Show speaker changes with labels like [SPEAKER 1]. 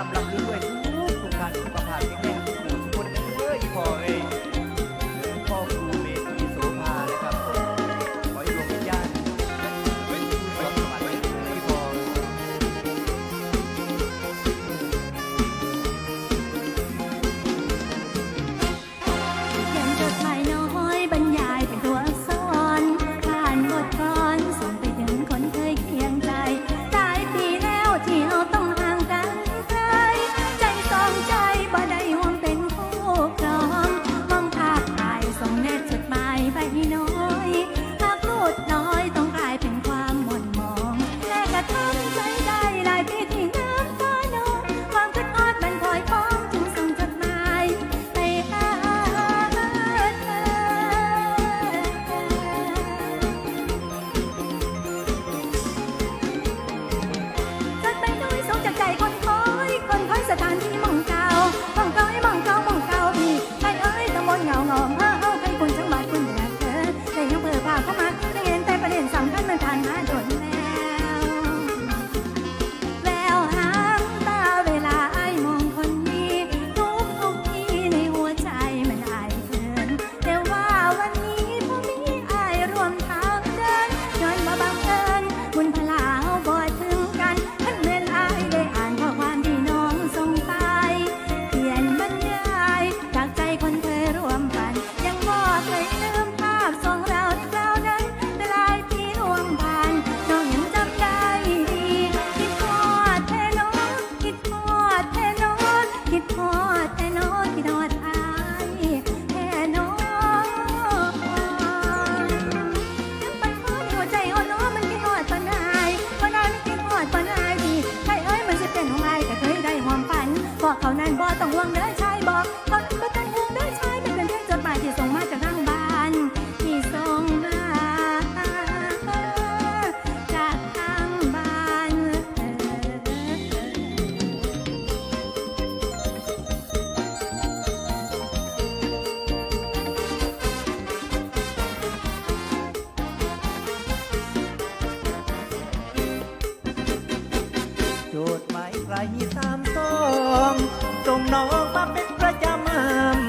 [SPEAKER 1] ลำลัเด้ว
[SPEAKER 2] ย ใครมีสามสองส่งน้องมาเป็นประ
[SPEAKER 1] จำ